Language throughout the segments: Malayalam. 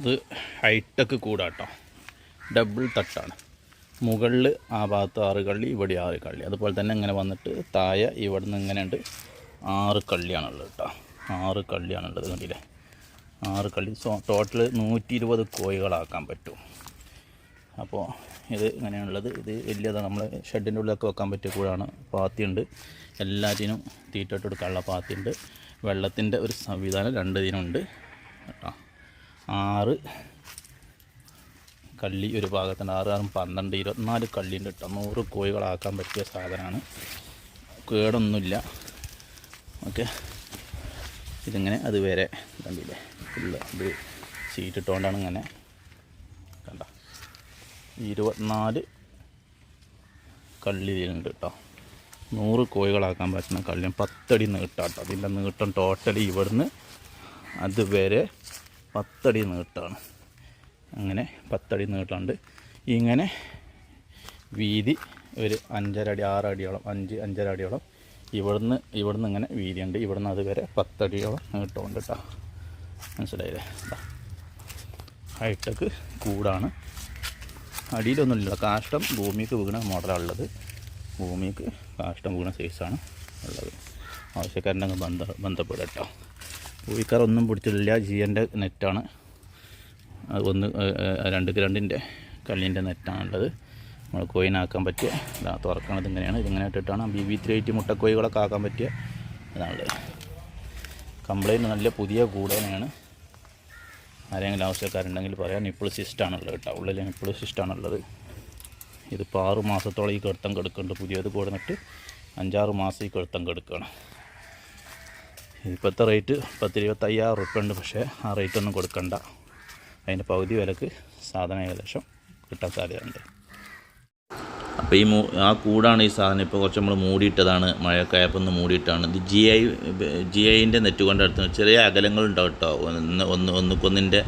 ഇത് ഹൈടെക് കൂടാട്ടോ ഡബിൾ തട്ടാണ് മുകളിൽ ആ ഭാഗത്ത് ആറ് കള്ളി ഇവിടെ ആറ് കള്ളി. അതുപോലെ തന്നെ ഇങ്ങനെ വന്നിട്ട് താഴെ ഇവിടെ നിന്ന് ഇങ്ങനെ ഉണ്ട് ആറ് കള്ളിയാണുള്ളത് കേട്ടോ ആറ് കള്ളിയാണുള്ളത് കണ്ടില്ലേ? ആറ് കള്ളി. സോ ടോട്ടൽ നൂറ്റി ഇരുപത് കോഴികളാക്കാൻ പറ്റും. അപ്പോൾ ഇത് ഇങ്ങനെയാണുള്ളത്. ഇത് വലിയതാണ് നമ്മൾ ഷെഡിന്റെ ഉള്ളിലൊക്കെ വെക്കാൻ പറ്റിയ കൂടാണ്. പാത്തിയുണ്ട്. എല്ലാറ്റിനും തീറ്റ ഇട്ട് കൊടുക്കാനുള്ള പാത്തിയുണ്ട്. വെള്ളത്തിന്റെ ഒരു സംവിധാനം രണ്ട് ദിനമുണ്ട് കേട്ടോ ആറ്. കള്ളി ഒരു ഭാഗത്തുണ്ട്. ആറ് ആറും പന്ത്രണ്ട് ഇരുപത്തിനാല് കള്ളിന്റെ കേട്ടോ. നൂറ് കോഴികളാക്കാൻ പറ്റിയ സാധനമാണ്. കേടൊന്നുമില്ല. ഓക്കെ. ഇതിങ്ങനെ അത് വരെ കണ്ടില്ലേ? ഫുള്ള് ഇത് ഷീറ്റ് ഇട്ടുകൊണ്ടാണ് ഇങ്ങനെ കണ്ട? ഇരുപത്തിനാല് കള്ളി ഇതിലുണ്ട് കേട്ടോ. നൂറ് കോഴികളാക്കാൻ പറ്റുന്ന കള്ളിയും പത്തടി നീട്ടാട്ടോ അതിന്റെ നീട്ടം ടോട്ടലി ഇവിടുന്ന് അതുവരെ പത്തടി നീട്ടാണ്. അങ്ങനെ പത്തടി നീട്ടാണ്ട് ഇങ്ങനെ വീതി ഒരു അഞ്ചര അടി ആറ് അടിയോളം അഞ്ച് അഞ്ചര അടിയോളം ഇവിടുന്ന് ഇവിടുന്ന് ഇങ്ങനെ വീതിയുണ്ട്. ഇവിടുന്ന് അതുവരെ പത്തടിയോളം നീട്ടമുണ്ട് കേട്ടോ മനസ്സിലായില്ലേ? ഹൈടെക്ക് ഹൈടെക് കൂടാണ്. അടിയിലൊന്നുമില്ല. കാഷ്ടം ഭൂമിക്ക് വീണ മോഡലാണ് ഉള്ളത് ഭൂമിക്ക് കാഷ്ടം വീണ സൈസാണ് ഉള്ളത്. ആവശ്യക്കാരന്റെ ബന്ധ ബന്ധപ്പെടുക കോഴിക്കാരൊന്നും പിടിച്ചിട്ടില്ല. ജിയന്റെ നെറ്റാണ്. അത് ഒന്ന് രണ്ട് ഗ്രണ്ടിന്റെ കല്ലിന്റെ നെറ്റാണുള്ളത്. നമ്മൾ കോയിനാക്കാൻ പറ്റിയ ഇതാ തുറക്കണത് ഇങ്ങനെയാണ്. ഇതിങ്ങനെ ഇട്ടിട്ടാണ് ബി ബി ത്രീ എയ്റ്റ് മുട്ടക്കോയികളൊക്കെ ആക്കാൻ പറ്റിയ ഇതാണുള്ളത്. കംപ്ലൈന്റ് നല്ല പുതിയ കൂടനെയാണ്. ആരെങ്കിലും ആവശ്യക്കാരുണ്ടെങ്കിൽ പറയാം. നിപ്പിൾ സിസ്റ്റാണുള്ളത് കേട്ടോ. ഉള്ളിൽ നിപ്പിൾ സിസ്റ്റാണുള്ളത് ഇതിപ്പോൾ ആറ് മാസത്തോളം ഈ കെടുത്തം കെടുക്കുന്നുണ്ട്. പുതിയത് കൊടുന്നിട്ട് അഞ്ചാറ് മാസം ഈ കെടുത്തം കെടുക്കുകയാണ്. ഇപ്പോഴത്തെ റേറ്റ് പത്ത് ഇരുപത്തയ്യായിരം ഉറുപ്പ്യ ഉണ്ട് പക്ഷേ ആ റേറ്റ് ഒന്നും കൊടുക്കണ്ട. അതിന്റെ പകുതി വിലക്ക് സാധനം ഏകദേശം കിട്ടാൻ സാധ്യതയുണ്ട്. അപ്പോൾ ഈ ആ കൂടാണ് ഈ സാധനം ഇപ്പോൾ കുറച്ച് നമ്മൾ മൂടിയിട്ടതാണ്. മഴയൊക്കെ ആയപ്പോൾ ഒന്ന് മൂടിയിട്ടാണ്. ഇത് ജി ഐ ജി ഐന്റെ നെറ്റ് കൊണ്ട് അടുത്ത് ചെറിയ അകലങ്ങളുണ്ടാവും കേട്ടോ. ഒന്ന് ഒന്ന് ഒന്നുക്കൊന്നിന്റെ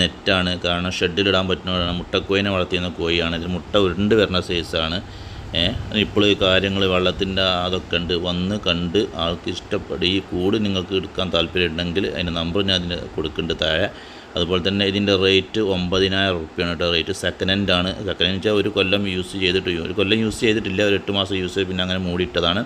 നെറ്റാണ് കാരണം ഷെഡിലിടാൻ പറ്റുന്നതാണ് മുട്ടക്കോയിനെ വളർത്തിയുന്ന കോഴിയാണ്. ഇതിൽ മുട്ട ഉരുണ്ട് വരുന്ന സൈസാണ് ഇപ്പോൾ ഈ കാര്യങ്ങൾ വെള്ളത്തിന്റെ അതൊക്കെ ഉണ്ട്. വന്ന് കണ്ട് ആൾക്ക് ഇഷ്ടപ്പെടും ഈ കൂട് നിങ്ങൾക്ക് എടുക്കാൻ താല്പര്യം ഉണ്ടെങ്കിൽ അതിന്റെ നമ്പർ ഞാൻ അതിന് കൊടുക്കുന്നുണ്ട് താഴെ. അതുപോലെ തന്നെ ഇതിന്റെ റേറ്റ് ഒമ്പതിനായിരം റുപ്യാണ് കേട്ടോ റേറ്റ്. സെക്കൻഡ് ഹാൻഡ് ആണ്. സെക്കൻഡ് ഹാൻഡ് വെച്ചാൽ ഒരു കൊല്ലം യൂസ് ചെയ്തിട്ട് ഒരു കൊല്ലം യൂസ് ചെയ്തിട്ടില്ല ഒരു എട്ട് മാസം യൂസ് ചെയ്ത് പിന്നെ അങ്ങനെ മൂടിയിട്ടതാണ്.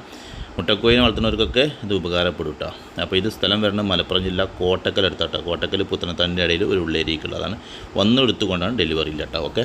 മുട്ടക്കോയിനെ വളർത്തുന്നവർക്കൊക്കെ ഇത് ഉപകാരപ്പെടും കേട്ടോ. അപ്പോൾ ഇത് സ്ഥലം വരുന്നത് മലപ്പുറം ജില്ല കോട്ടക്കൽ അടുത്താട്ടോ. കോട്ടക്കൽ പുത്തനത്താന്റെ ഇടയിൽ ഒരു ഉള്ളേരിക്കുള്ളതാണ് വന്നെടുത്തുകൊണ്ടാണ് ഡെലിവറി ഇല്ല കേട്ടോ. ഓക്കെ